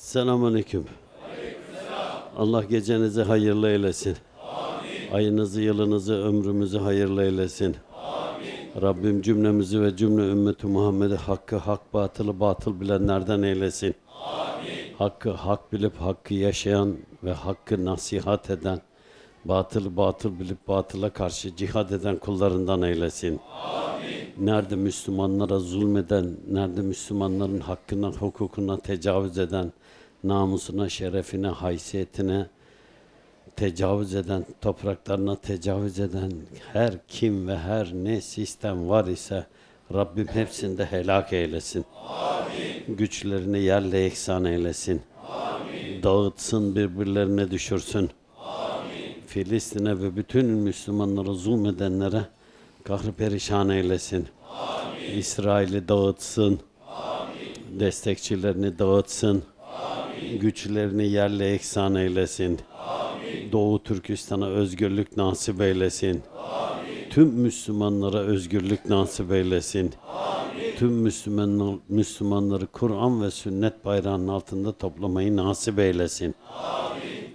Selamünaleyküm. Allah gecenizi hayırlı eylesin. Ayınızı, yılınızı, ömrümüzü hayırlı eylesin. Rabbim cümlemizi ve cümle ümmeti Muhammed'i hakkı, hak, batılı, batıl bilenlerden eylesin. Hakkı hak bilip hakkı yaşayan ve hakkı nasihat eden, batılı batıl bilip batıla karşı cihad eden kullarından eylesin. Nerede Müslümanlara zulmeden, nerede Müslümanların hakkına, hukukuna tecavüz eden, namusuna, şerefine, haysiyetine tecavüz eden, topraklarına tecavüz eden her kim ve her ne sistem var ise Rabbim hepsini de helak eylesin. Güçlerini yerle eksan eylesin. Dağıtsın, birbirlerine düşürsün. Filistin'e ve bütün Müslümanlara zulmedenlere kahrı perişan eylesin. İsrail'i dağıtsın. Destekçilerini dağıtsın. Güçlerini yerle eksan eylesin. Doğu Türkistan'a özgürlük nasip eylesin. Tüm Müslümanlara özgürlük nasip eylesin. Tüm Müslüman, Müslümanları Kur'an ve sünnet bayrağının altında toplamayı nasip eylesin.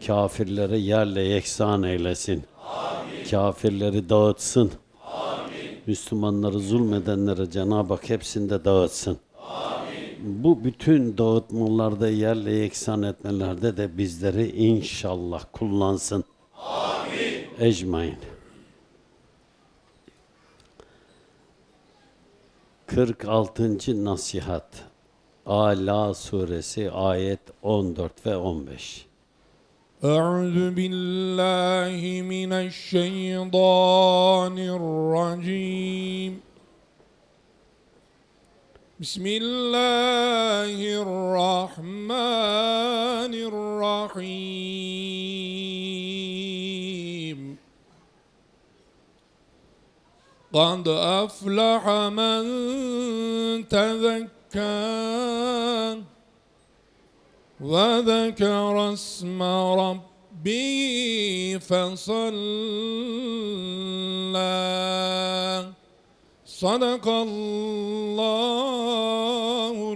Kafirlere yerle yeksan eylesin. Kafirleri dağıtsın. Müslümanları zulmedenlere Cenab-ı Hak hepsini de dağıtsın. Bu bütün dağıtmalarda yerle yeksan etmelerde de bizleri inşallah kullansın. Amin. Ecmain. 46. nasihat. Ala suresi ayet 14 ve 15. أعوذ بالله من الشيطان الرجيم بسم الله الرحمن الرحيم قد أفلح من تذكر وذكر اسم ربه فصلى صدق الله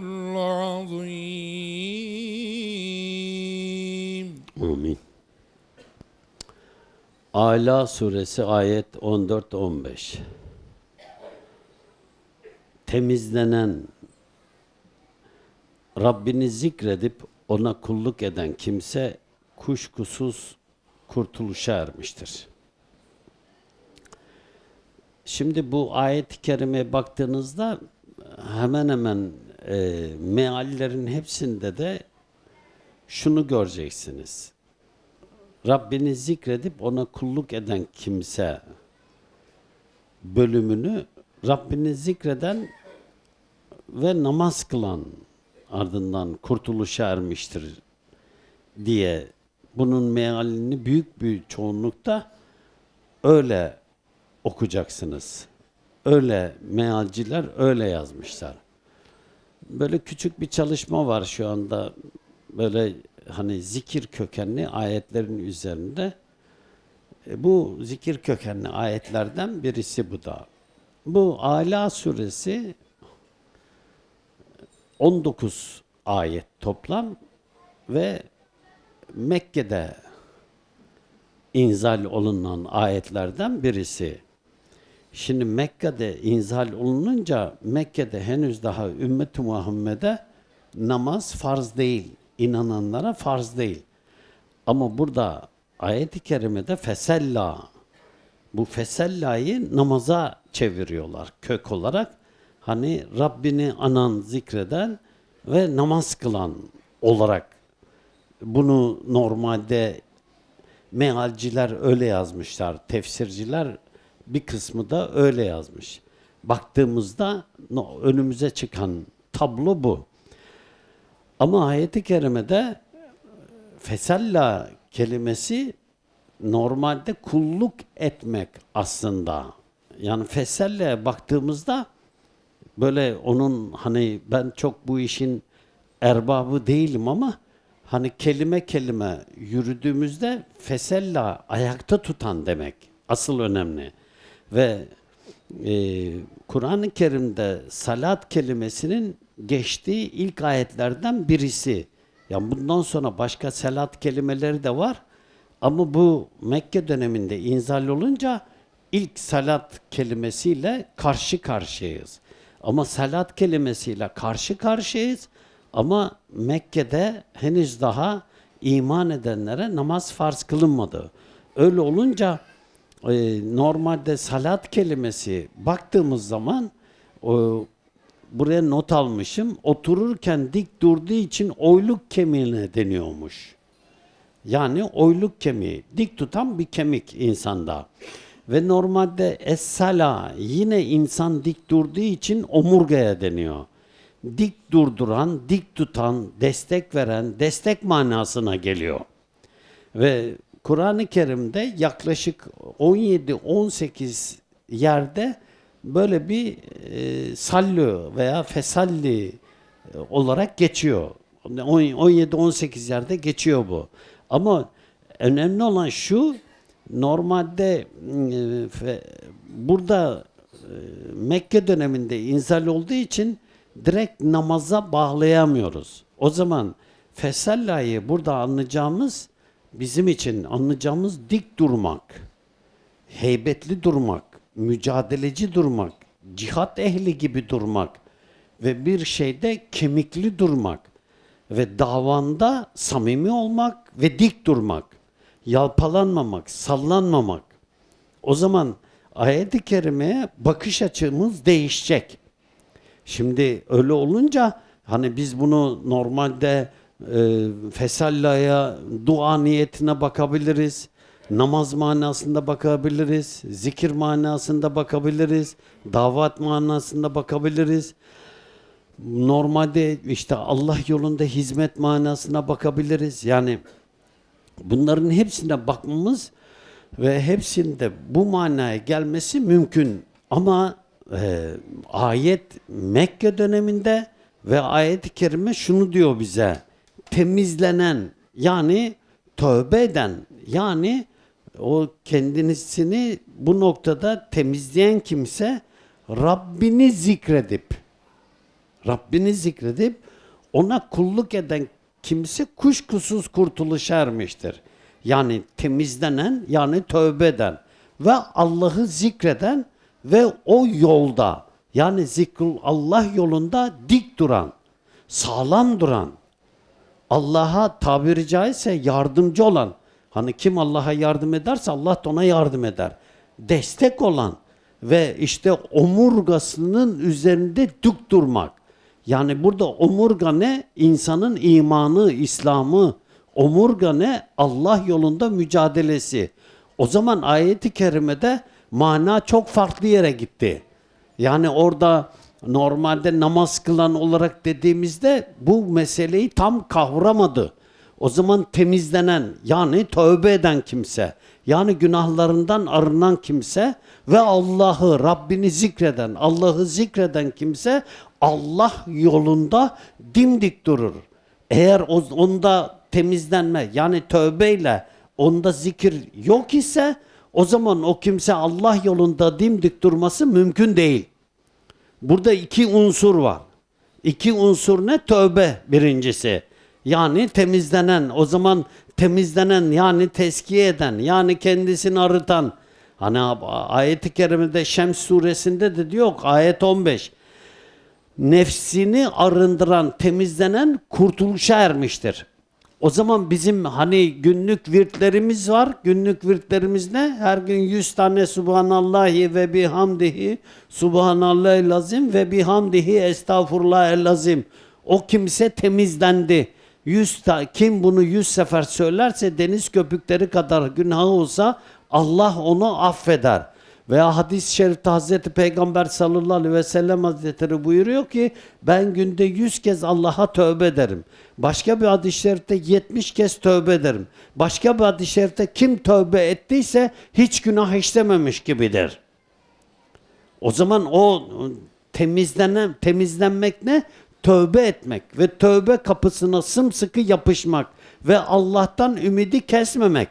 العظيم Amin. Ala suresi ayet 14-15 Temizlenen, Rabbini zikredip ona kulluk eden kimse kuşkusuz kurtuluşa ermiştir. Şimdi bu ayet-i kerimeye baktığınızda hemen hemen e, meallerin hepsinde de şunu göreceksiniz. Rabbini zikredip ona kulluk eden kimse bölümünü Rabbini zikreden ve namaz kılan ardından kurtuluşa ermiştir diye bunun mealini büyük bir çoğunlukta öyle okuyacaksınız. Öyle mealciler öyle yazmışlar. Böyle küçük bir çalışma var şu anda böyle hani zikir kökenli ayetlerin üzerinde. E, bu zikir kökenli ayetlerden birisi bu da. Bu Ala suresi 19 ayet toplam ve Mekke'de inzal olunan ayetlerden birisi. Şimdi Mekke'de inzal olununca Mekke'de henüz daha ümmet-i Muhammed'e namaz farz değil. inananlara farz değil. Ama burada ayet-i kerimede fesella bu fesellayı namaza çeviriyorlar kök olarak. Hani Rabbini anan, zikreden ve namaz kılan olarak bunu normalde mealciler öyle yazmışlar, tefsirciler bir kısmı da öyle yazmış. Baktığımızda önümüze çıkan tablo bu. Ama ayeti kerimede fesella kelimesi normalde kulluk etmek aslında. Yani feselle baktığımızda böyle onun hani ben çok bu işin erbabı değilim ama hani kelime kelime yürüdüğümüzde fesella ayakta tutan demek. Asıl önemli. Ve e, Kur'an-ı Kerim'de salat kelimesinin geçtiği ilk ayetlerden birisi. Yani bundan sonra başka salat kelimeleri de var. Ama bu Mekke döneminde inzal olunca ilk salat kelimesiyle karşı karşıyayız. Ama salat kelimesiyle karşı karşıyayız. Ama Mekke'de henüz daha iman edenlere namaz farz kılınmadı. Öyle olunca e, normalde salat kelimesi baktığımız zaman o, buraya not almışım. Otururken dik durduğu için oyluk kemiğine deniyormuş. Yani oyluk kemiği, dik tutan bir kemik insanda. Ve normalde es-sala yine insan dik durduğu için omurgaya deniyor. Dik durduran, dik tutan, destek veren, destek manasına geliyor. Ve Kur'an-ı Kerim'de yaklaşık 17-18 yerde böyle bir e, sallu veya fesalli e, olarak geçiyor. 17-18 yerde geçiyor bu. Ama önemli olan şu, normalde fe- burada e, Mekke döneminde inzal olduğu için direkt namaza bağlayamıyoruz. O zaman fesallayı burada anlayacağımız bizim için anlayacağımız dik durmak, heybetli durmak, mücadeleci durmak, cihat ehli gibi durmak ve bir şeyde kemikli durmak ve davanda samimi olmak ve dik durmak, yalpalanmamak, sallanmamak. O zaman ayet-i kerimeye bakış açımız değişecek. Şimdi öyle olunca hani biz bunu normalde e, fesallaya, dua niyetine bakabiliriz. Namaz manasında bakabiliriz. Zikir manasında bakabiliriz. Davat manasında bakabiliriz. Normalde işte Allah yolunda hizmet manasına bakabiliriz. Yani bunların hepsine bakmamız ve hepsinde bu manaya gelmesi mümkün. Ama e, ayet Mekke döneminde ve ayet-i kerime şunu diyor bize. Temizlenen yani tövbe eden yani o kendisini bu noktada temizleyen kimse Rabbini zikredip Rabbini zikredip ona kulluk eden kimse kuşkusuz kurtuluşa ermiştir. Yani temizlenen yani tövbe eden ve Allah'ı zikreden ve o yolda yani zikrul Allah yolunda dik duran, sağlam duran, Allah'a tabiri caizse yardımcı olan, hani kim Allah'a yardım ederse Allah da ona yardım eder. Destek olan ve işte omurgasının üzerinde dik durmak. Yani burada omurga ne? İnsanın imanı, İslam'ı. Omurga ne? Allah yolunda mücadelesi. O zaman ayeti kerimede mana çok farklı yere gitti. Yani orada normalde namaz kılan olarak dediğimizde bu meseleyi tam kavramadı. O zaman temizlenen yani tövbe eden kimse yani günahlarından arınan kimse ve Allah'ı Rabbini zikreden Allah'ı zikreden kimse Allah yolunda dimdik durur. Eğer onda temizlenme yani tövbeyle onda zikir yok ise o zaman o kimse Allah yolunda dimdik durması mümkün değil. Burada iki unsur var. İki unsur ne? Tövbe birincisi. Yani temizlenen, o zaman temizlenen yani teskiye eden, yani kendisini arıtan. Hani ayet-i kerimede Şems suresinde de diyor ayet 15. Nefsini arındıran, temizlenen kurtuluşa ermiştir. O zaman bizim hani günlük virtlerimiz var. Günlük virtlerimiz ne? Her gün 100 tane Subhanallahi ve bihamdihi Subhanallahil lazim ve bihamdihi estağfurullah lazim. O kimse temizlendi. 100 ta, kim bunu 100 sefer söylerse deniz köpükleri kadar günahı olsa Allah onu affeder. Veya hadis-i şerifte Hazreti Peygamber sallallahu aleyhi ve sellem hazretleri buyuruyor ki ben günde 100 kez Allah'a tövbe ederim. Başka bir hadis-i şerifte 70 kez tövbe ederim. Başka bir hadis-i şerifte kim tövbe ettiyse hiç günah işlememiş gibidir. O zaman o temizlenen temizlenmek ne? Tövbe etmek ve tövbe kapısına sımsıkı yapışmak ve Allah'tan ümidi kesmemek.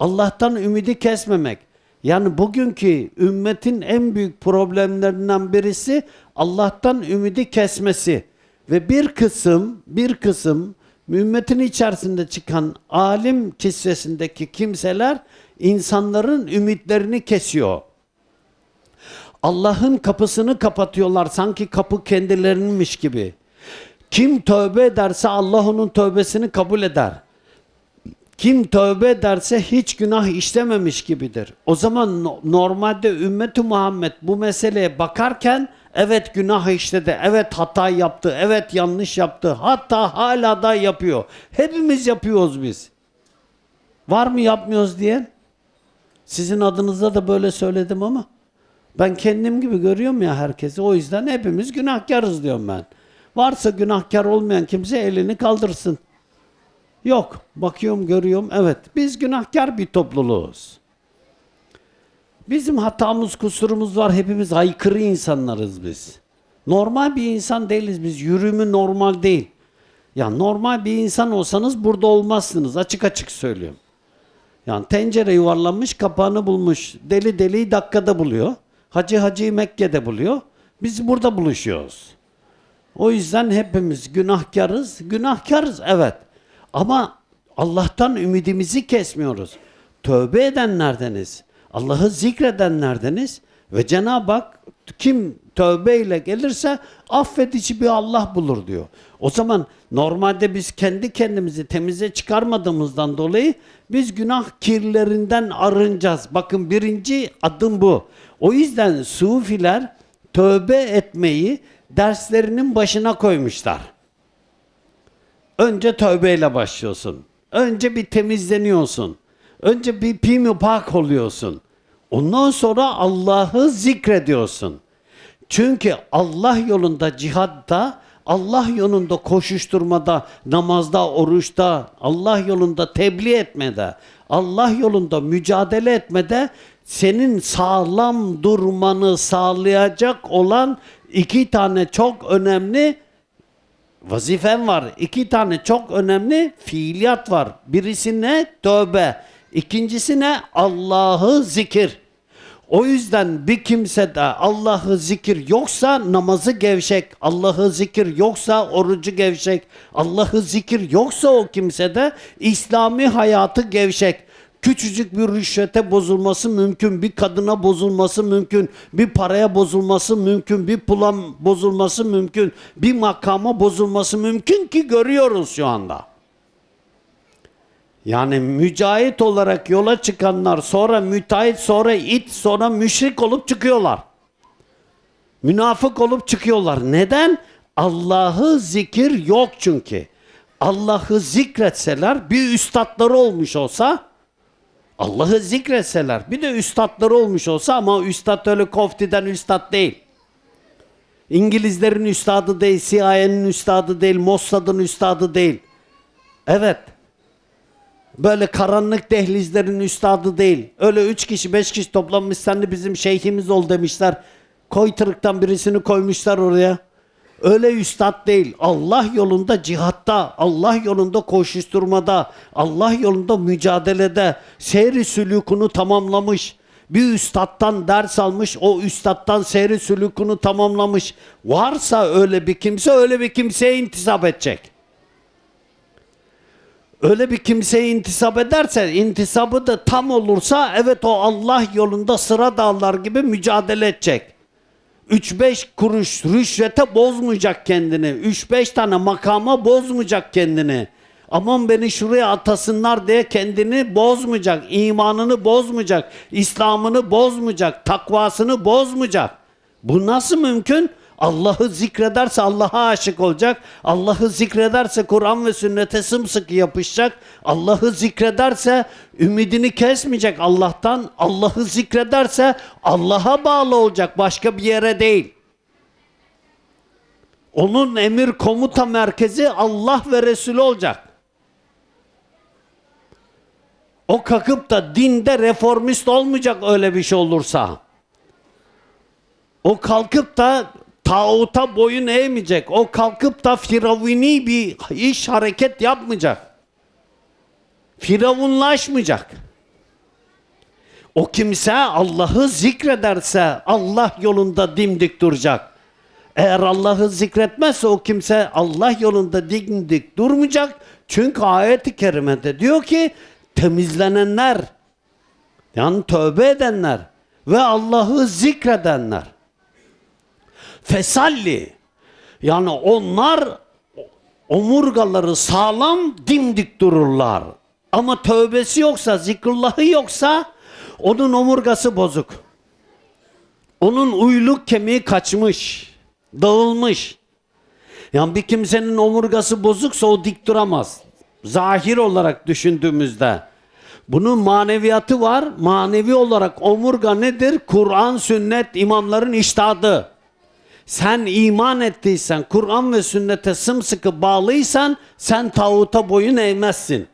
Allah'tan ümidi kesmemek. Yani bugünkü ümmetin en büyük problemlerinden birisi Allah'tan ümidi kesmesi ve bir kısım bir kısım Ümmetin içerisinde çıkan alim kisvesindeki kimseler insanların ümitlerini kesiyor. Allah'ın kapısını kapatıyorlar sanki kapı kendilerininmiş gibi. Kim tövbe ederse Allah onun tövbesini kabul eder. Kim tövbe ederse hiç günah işlememiş gibidir. O zaman no- normalde ümmeti Muhammed bu meseleye bakarken evet günah işledi, evet hata yaptı, evet yanlış yaptı. Hatta hala da yapıyor. Hepimiz yapıyoruz biz. Var mı yapmıyoruz diyen? Sizin adınıza da böyle söyledim ama ben kendim gibi görüyorum ya herkesi. O yüzden hepimiz günahkarız diyorum ben. Varsa günahkar olmayan kimse elini kaldırsın. Yok. Bakıyorum, görüyorum. Evet. Biz günahkar bir topluluğuz. Bizim hatamız, kusurumuz var. Hepimiz aykırı insanlarız biz. Normal bir insan değiliz biz. Yürümü normal değil. Ya normal bir insan olsanız burada olmazsınız. Açık açık söylüyorum. Yani tencere yuvarlanmış, kapağını bulmuş. Deli deliyi dakikada buluyor. Hacı hacıyı Mekke'de buluyor. Biz burada buluşuyoruz. O yüzden hepimiz günahkarız. Günahkarız evet. Ama Allah'tan ümidimizi kesmiyoruz. Tövbe edenlerdeniz. Allah'ı zikredenlerdeniz. Ve Cenab-ı Hak kim tövbeyle gelirse affedici bir Allah bulur diyor. O zaman normalde biz kendi kendimizi temize çıkarmadığımızdan dolayı biz günah kirlerinden arınacağız. Bakın birinci adım bu. O yüzden Sufiler tövbe etmeyi derslerinin başına koymuşlar. Önce tövbeyle başlıyorsun. Önce bir temizleniyorsun. Önce bir pimi pak oluyorsun. Ondan sonra Allah'ı zikrediyorsun. Çünkü Allah yolunda cihatta, Allah yolunda koşuşturmada, namazda, oruçta, Allah yolunda tebliğ etmede, Allah yolunda mücadele etmede senin sağlam durmanı sağlayacak olan iki tane çok önemli vazifen var. İki tane çok önemli fiiliyat var. Birisi ne? Tövbe. İkincisi ne? Allah'ı zikir. O yüzden bir kimsede Allah'ı zikir yoksa namazı gevşek, Allah'ı zikir yoksa orucu gevşek, Allah'ı zikir yoksa o kimsede İslami hayatı gevşek. Küçücük bir rüşvete bozulması mümkün, bir kadına bozulması mümkün, bir paraya bozulması mümkün, bir pula bozulması mümkün, bir makama bozulması mümkün ki görüyoruz şu anda. Yani mücahit olarak yola çıkanlar sonra müteahhit, sonra it, sonra müşrik olup çıkıyorlar. Münafık olup çıkıyorlar. Neden? Allah'ı zikir yok çünkü. Allah'ı zikretseler bir üstadları olmuş olsa Allah'ı zikretseler bir de üstadları olmuş olsa ama üstad öyle koftiden üstad değil. İngilizlerin üstadı değil, CIA'nin üstadı değil, Mossad'ın üstadı değil. Evet. Böyle karanlık dehlizlerin üstadı değil. Öyle üç kişi, beş kişi toplanmış sen de bizim şeyhimiz ol demişler. Koy tırıktan birisini koymuşlar oraya. Öyle üstad değil. Allah yolunda cihatta, Allah yolunda koşuşturmada, Allah yolunda mücadelede seyri sülükünü tamamlamış. Bir üstattan ders almış, o üstattan seyri sülükünü tamamlamış. Varsa öyle bir kimse, öyle bir kimseye intisap edecek. Öyle bir kimseye intisap ederse, intisabı da tam olursa evet o Allah yolunda sıra dağlar gibi mücadele edecek. 3-5 kuruş rüşvete bozmayacak kendini. 3-5 tane makama bozmayacak kendini. Aman beni şuraya atasınlar diye kendini bozmayacak. imanını bozmayacak. İslam'ını bozmayacak. Takvasını bozmayacak. Bu nasıl mümkün? Allah'ı zikrederse Allah'a aşık olacak. Allah'ı zikrederse Kur'an ve sünnete sımsıkı yapışacak. Allah'ı zikrederse ümidini kesmeyecek Allah'tan. Allah'ı zikrederse Allah'a bağlı olacak başka bir yere değil. Onun emir komuta merkezi Allah ve Resulü olacak. O kalkıp da dinde reformist olmayacak öyle bir şey olursa. O kalkıp da tağuta boyun eğmeyecek. O kalkıp da firavuni bir iş hareket yapmayacak. Firavunlaşmayacak. O kimse Allah'ı zikrederse Allah yolunda dimdik duracak. Eğer Allah'ı zikretmezse o kimse Allah yolunda dimdik durmayacak. Çünkü ayet-i kerimede diyor ki temizlenenler yani tövbe edenler ve Allah'ı zikredenler. Fesalli yani onlar omurgaları sağlam dimdik dururlar. Ama tövbesi yoksa, zikrullahı yoksa onun omurgası bozuk. Onun uyluk kemiği kaçmış, dağılmış. Yani bir kimsenin omurgası bozuksa o dik duramaz. Zahir olarak düşündüğümüzde. Bunun maneviyatı var. Manevi olarak omurga nedir? Kur'an, sünnet, imamların iştadı. Sen iman ettiysen, Kur'an ve sünnete sımsıkı bağlıysan sen tağuta boyun eğmezsin.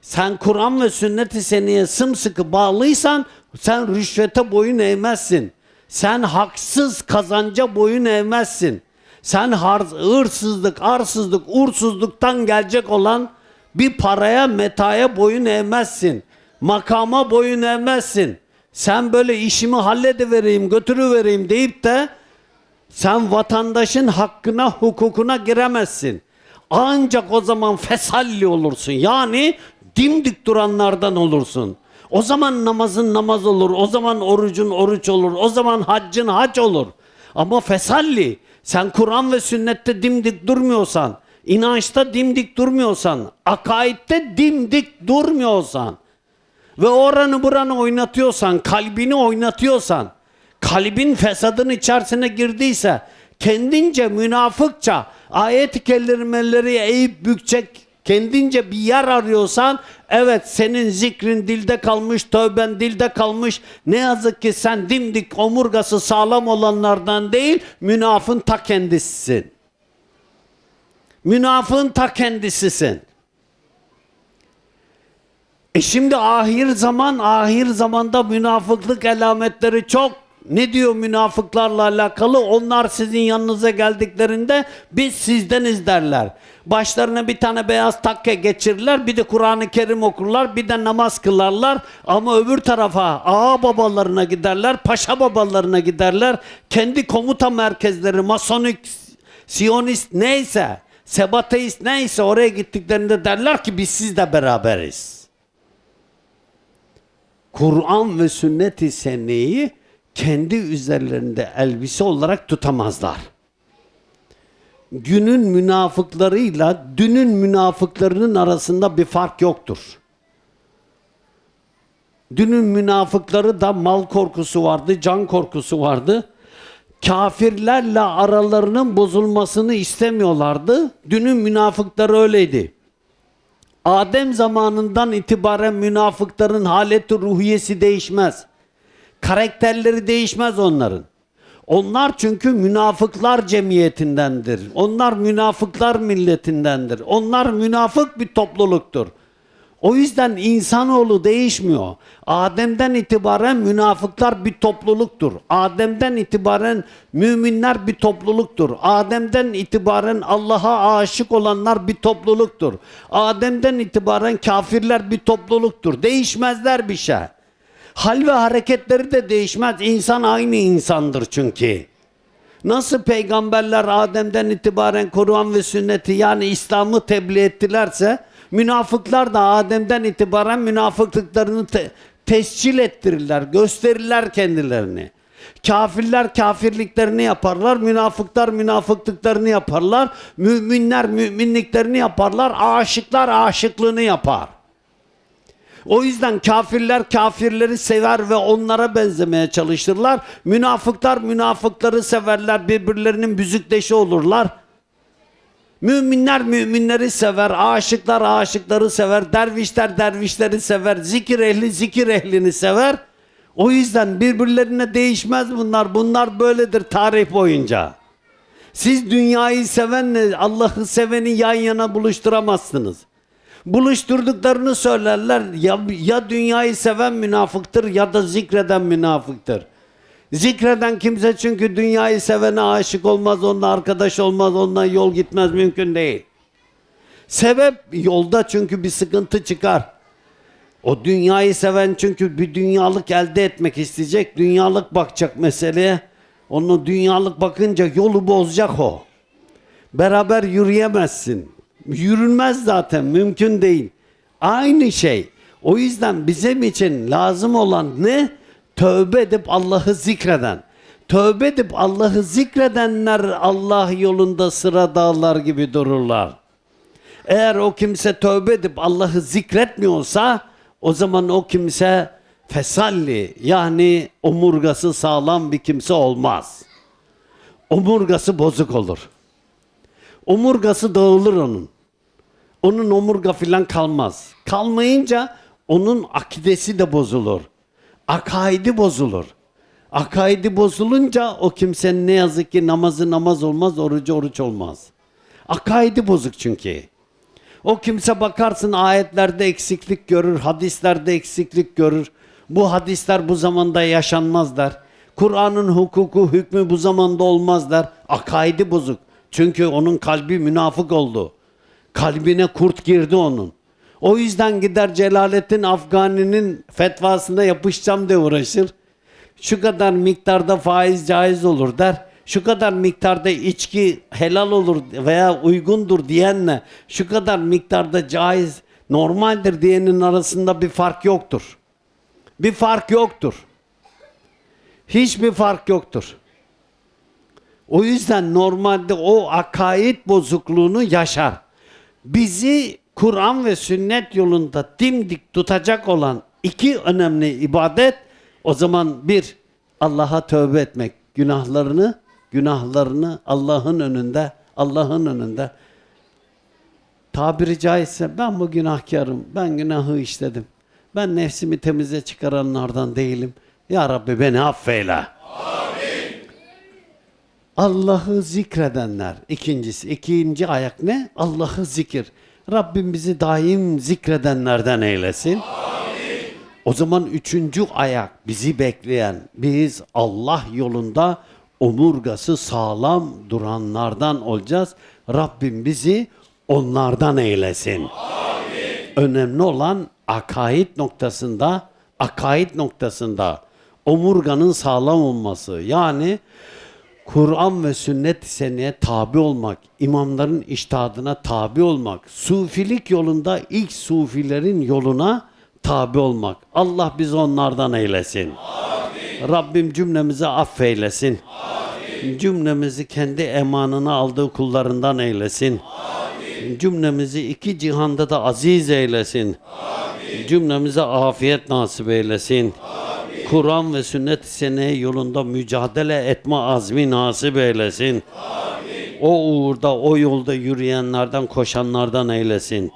Sen Kur'an ve sünnet-i seniye sımsıkı bağlıysan sen rüşvete boyun eğmezsin. Sen haksız kazanca boyun eğmezsin. Sen hırsızlık, arsızlık, uğursuzluktan gelecek olan bir paraya, metaya boyun eğmezsin. Makama boyun eğmezsin. Sen böyle işimi halledivereyim, götürüvereyim deyip de sen vatandaşın hakkına, hukukuna giremezsin. Ancak o zaman fesalli olursun. Yani dimdik duranlardan olursun. O zaman namazın namaz olur. O zaman orucun oruç olur. O zaman haccın hac olur. Ama fesalli sen Kur'an ve sünnette dimdik durmuyorsan, inançta dimdik durmuyorsan, akaidde dimdik durmuyorsan ve oranı buranı oynatıyorsan, kalbini oynatıyorsan, kalbin fesadın içerisine girdiyse, kendince münafıkça ayet-i kerimeleri eğip bükecek, kendince bir yer arıyorsan, evet senin zikrin dilde kalmış, tövben dilde kalmış. Ne yazık ki sen dimdik omurgası sağlam olanlardan değil, münafın ta kendisisin. Münafığın ta kendisisin. E şimdi ahir zaman, ahir zamanda münafıklık alametleri çok. Ne diyor münafıklarla alakalı? Onlar sizin yanınıza geldiklerinde biz sizdeniz derler. Başlarına bir tane beyaz takke geçirirler, bir de Kur'an-ı Kerim okurlar, bir de namaz kılarlar. Ama öbür tarafa ağa babalarına giderler, paşa babalarına giderler. Kendi komuta merkezleri, masonik, siyonist neyse, sebateist neyse oraya gittiklerinde derler ki biz sizle beraberiz. Kur'an ve sünnet-i senneyi kendi üzerlerinde elbise olarak tutamazlar. Günün münafıklarıyla dünün münafıklarının arasında bir fark yoktur. Dünün münafıkları da mal korkusu vardı, can korkusu vardı. Kafirlerle aralarının bozulmasını istemiyorlardı. Dünün münafıkları öyleydi. Adem zamanından itibaren münafıkların haleti ruhiyesi değişmez. Karakterleri değişmez onların. Onlar çünkü münafıklar cemiyetindendir. Onlar münafıklar milletindendir. Onlar münafık bir topluluktur. O yüzden insanoğlu değişmiyor. Adem'den itibaren münafıklar bir topluluktur. Adem'den itibaren müminler bir topluluktur. Adem'den itibaren Allah'a aşık olanlar bir topluluktur. Adem'den itibaren kafirler bir topluluktur. Değişmezler bir şey. Hal ve hareketleri de değişmez. İnsan aynı insandır çünkü. Nasıl peygamberler Adem'den itibaren Kur'an ve sünneti yani İslam'ı tebliğ ettilerse münafıklar da Adem'den itibaren münafıklıklarını te- tescil ettirirler, gösterirler kendilerini. Kafirler kafirliklerini yaparlar, münafıklar münafıklıklarını yaparlar, müminler müminliklerini yaparlar, aşıklar aşıklığını yapar. O yüzden kafirler kafirleri sever ve onlara benzemeye çalışırlar. Münafıklar münafıkları severler, birbirlerinin büzükleşi olurlar. Müminler müminleri sever, aşıklar aşıkları sever, dervişler dervişleri sever, zikir ehli zikir ehlini sever. O yüzden birbirlerine değişmez bunlar. Bunlar böyledir tarih boyunca. Siz dünyayı sevenle Allah'ı seveni yan yana buluşturamazsınız. Buluşturduklarını söylerler. Ya, ya dünyayı seven münafıktır ya da zikreden münafıktır. Zikreden kimse çünkü dünyayı sevene aşık olmaz, onunla arkadaş olmaz, onunla yol gitmez mümkün değil. Sebep yolda çünkü bir sıkıntı çıkar. O dünyayı seven çünkü bir dünyalık elde etmek isteyecek, dünyalık bakacak meseleye. Onun dünyalık bakınca yolu bozacak o. Beraber yürüyemezsin. Yürünmez zaten mümkün değil. Aynı şey. O yüzden bizim için lazım olan ne? Tövbe edip Allah'ı zikreden. Tövbe edip Allah'ı zikredenler Allah yolunda sıra dağlar gibi dururlar. Eğer o kimse tövbe edip Allah'ı zikretmiyorsa o zaman o kimse fesalli yani omurgası sağlam bir kimse olmaz. Omurgası bozuk olur. Omurgası dağılır onun. Onun omurga filan kalmaz. Kalmayınca onun akidesi de bozulur. Akaidi bozulur. Akaidi bozulunca o kimsenin ne yazık ki namazı namaz olmaz, orucu oruç olmaz. Akaidi bozuk çünkü. O kimse bakarsın ayetlerde eksiklik görür, hadislerde eksiklik görür. Bu hadisler bu zamanda yaşanmaz der. Kur'an'ın hukuku, hükmü bu zamanda olmaz der. Akaidi bozuk. Çünkü onun kalbi münafık oldu. Kalbine kurt girdi onun. O yüzden gider Celalettin Afgani'nin fetvasına yapışacağım diye uğraşır. Şu kadar miktarda faiz caiz olur der. Şu kadar miktarda içki helal olur veya uygundur diyenle şu kadar miktarda caiz normaldir diyenin arasında bir fark yoktur. Bir fark yoktur. Hiçbir fark yoktur. O yüzden normalde o akaid bozukluğunu yaşar. Bizi Kur'an ve sünnet yolunda dimdik tutacak olan iki önemli ibadet o zaman bir Allah'a tövbe etmek, günahlarını günahlarını Allah'ın önünde Allah'ın önünde tabiri caizse ben bu günahkarım. Ben günahı işledim. Ben nefsimi temize çıkaranlardan değilim. Ya Rabbi beni affeyle. Allah'ı zikredenler. İkincisi, ikinci ayak ne? Allah'ı zikir. Rabbim bizi daim zikredenlerden eylesin. O zaman üçüncü ayak bizi bekleyen, biz Allah yolunda omurgası sağlam duranlardan olacağız. Rabbim bizi onlardan eylesin. Önemli olan akaid noktasında, akaid noktasında omurganın sağlam olması. Yani Kur'an ve sünnet seneye tabi olmak, imamların iştihadına tabi olmak, sufilik yolunda ilk sufilerin yoluna tabi olmak. Allah bizi onlardan eylesin. Rabbim cümlemizi affeylesin. Cümlemizi kendi emanına aldığı kullarından eylesin. Cümlemizi iki cihanda da aziz eylesin. Cümlemize afiyet nasip eylesin. Kur'an ve sünnet seneye yolunda mücadele etme azmi nasip eylesin. O uğurda, o yolda yürüyenlerden, koşanlardan eylesin.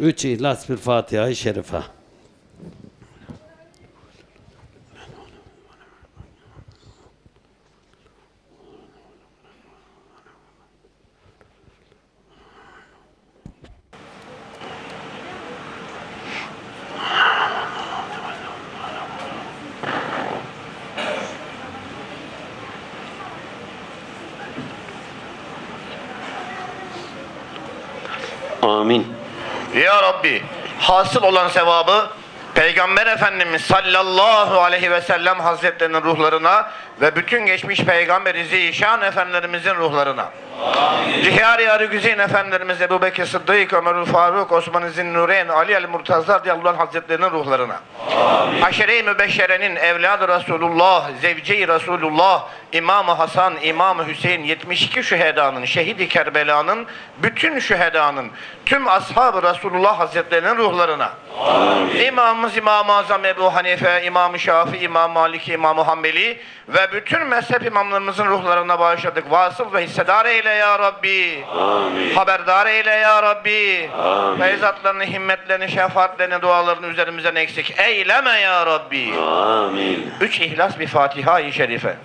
Üç ihlas bir Fatiha-i Şerife. Amin. Ya Rabbi hasıl olan sevabı Peygamber Efendimiz sallallahu aleyhi ve sellem hazretlerinin ruhlarına ve bütün geçmiş Peygamber-i Zişan efendilerimizin ruhlarına. Cihari Arı Güzeyin Efendilerimiz Ebu Bekir Sıddık, Ömerül Faruk, Osman İzin Nureyn, Ali el Murtaza radıyallahu anh hazretlerinin ruhlarına. Aşere-i Mübeşşere'nin evladı Resulullah, zevce-i Resulullah, İmam-ı Hasan, İmam-ı Hüseyin, 72 şühedanın, şehidi Kerbela'nın, bütün şühedanın, tüm ashab-ı Resulullah hazretlerinin ruhlarına. İmamımız İmam-ı Azam Ebu Hanife, İmam-ı Şafii, İmam Maliki, İmam-ı Hanbeli ve bütün mezhep imamlarımızın ruhlarına bağışladık. Vasıl ve hissedar eyle ya Rabbi. Haberdar eyle ya Rabbi. Feyzatlarını, himmetlerini, şefaatlerini, dualarını üzerimizden eksik eyleme ya Rabbi. Amin. Üç ihlas bir Fatiha-i Şerife.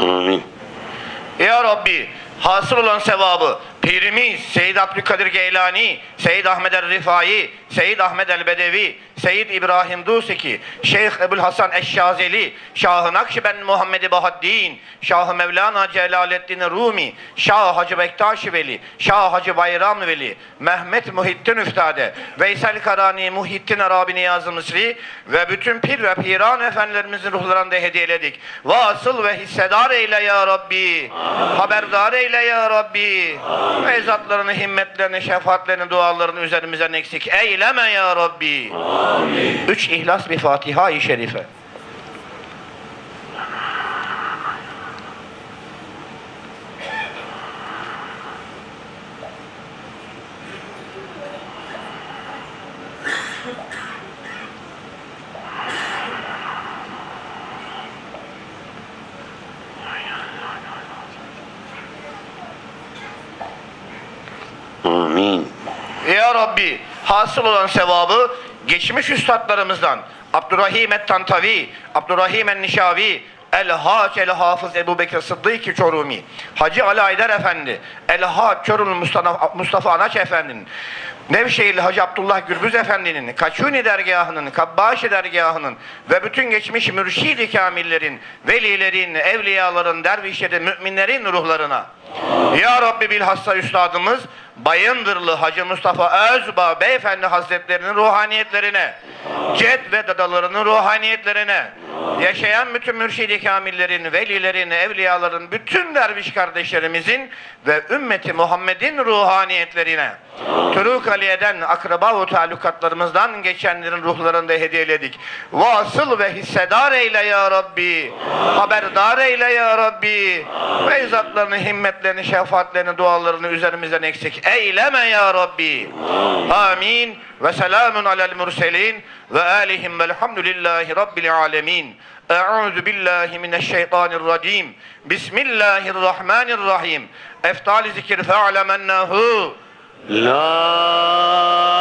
Amin. Ya Rabbi hasıl olan sevabı Pirimiz Seyyid Abdülkadir Geylani, Seyyid Ahmed el Rifai, Seyyid Ahmed el Bedevi, Seyyid İbrahim Duseki, Şeyh Ebul Hasan Eşşazeli, Şah-ı Nakşibend Muhammed Bahaddin, Şah-ı Mevlana Celaleddin Rumi, Şah Hacı Bektaş Veli, Şah Hacı Bayram Veli, Mehmet Muhittin Üftade, Veysel Karani Muhittin Arabi Niyazi Mısri ve bütün pir ve piran efendilerimizin ruhlarını da hediyeledik. Vasıl ve hissedar eyle ya Rabbi. Haberdar eyle ya Rabbi. Mezatlarını, himmetlerini, şefaatlerini, dualarını üzerimizden eksik eyleme ya Rabbi. Üç ihlas bir Fatiha-i Şerife. Amin. Ya Rabbi hasıl olan sevabı geçmiş üstadlarımızdan Abdurrahim et-Tantavi, Abdurrahim el-Nişavi, El-Haç el-Hafız Ebu Bekir Sıddık Çorumi, Hacı Ali Aydar Efendi, El-Haç Çorumlu Mustafa, Mustafa Anaç Efendi'nin, Nevşehirli Hacı Abdullah Gürbüz Efendi'nin, Kaçuni dergahının, Kabbaşi dergahının ve bütün geçmiş mürşid-i kamillerin, velilerin, evliyaların, dervişlerin, müminlerin ruhlarına. Ya Rabbi bilhassa üstadımız Bayındırlı Hacı Mustafa Özbağ Beyefendi Hazretlerinin ruhaniyetlerine, ced ve dadalarının ruhaniyetlerine, yaşayan bütün mürşid-i kamillerin, velilerin, evliyaların, bütün derviş kardeşlerimizin ve ümmeti Muhammed'in ruhaniyetlerine, Turuk Aliye'den, akraba-u talukatlarımızdan geçenlerin ruhlarını da hediyeledik. Vasıl ve hissedar eyle ya Rabbi, haberdar eyle ya Rabbi, feyzatlarını, himmetlerini, şefaatlerini, dualarını üzerimizden eksik eyleme ya Rabbi. Amin. Ve selamun alel murselin ve alihim velhamdülillahi rabbil alemin. Euzu billahi mineşşeytanirracim. Bismillahirrahmanirrahim. Eftali zikir fe'alemennehu. La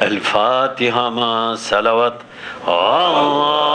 El Fatiha ma salavat. Allahümme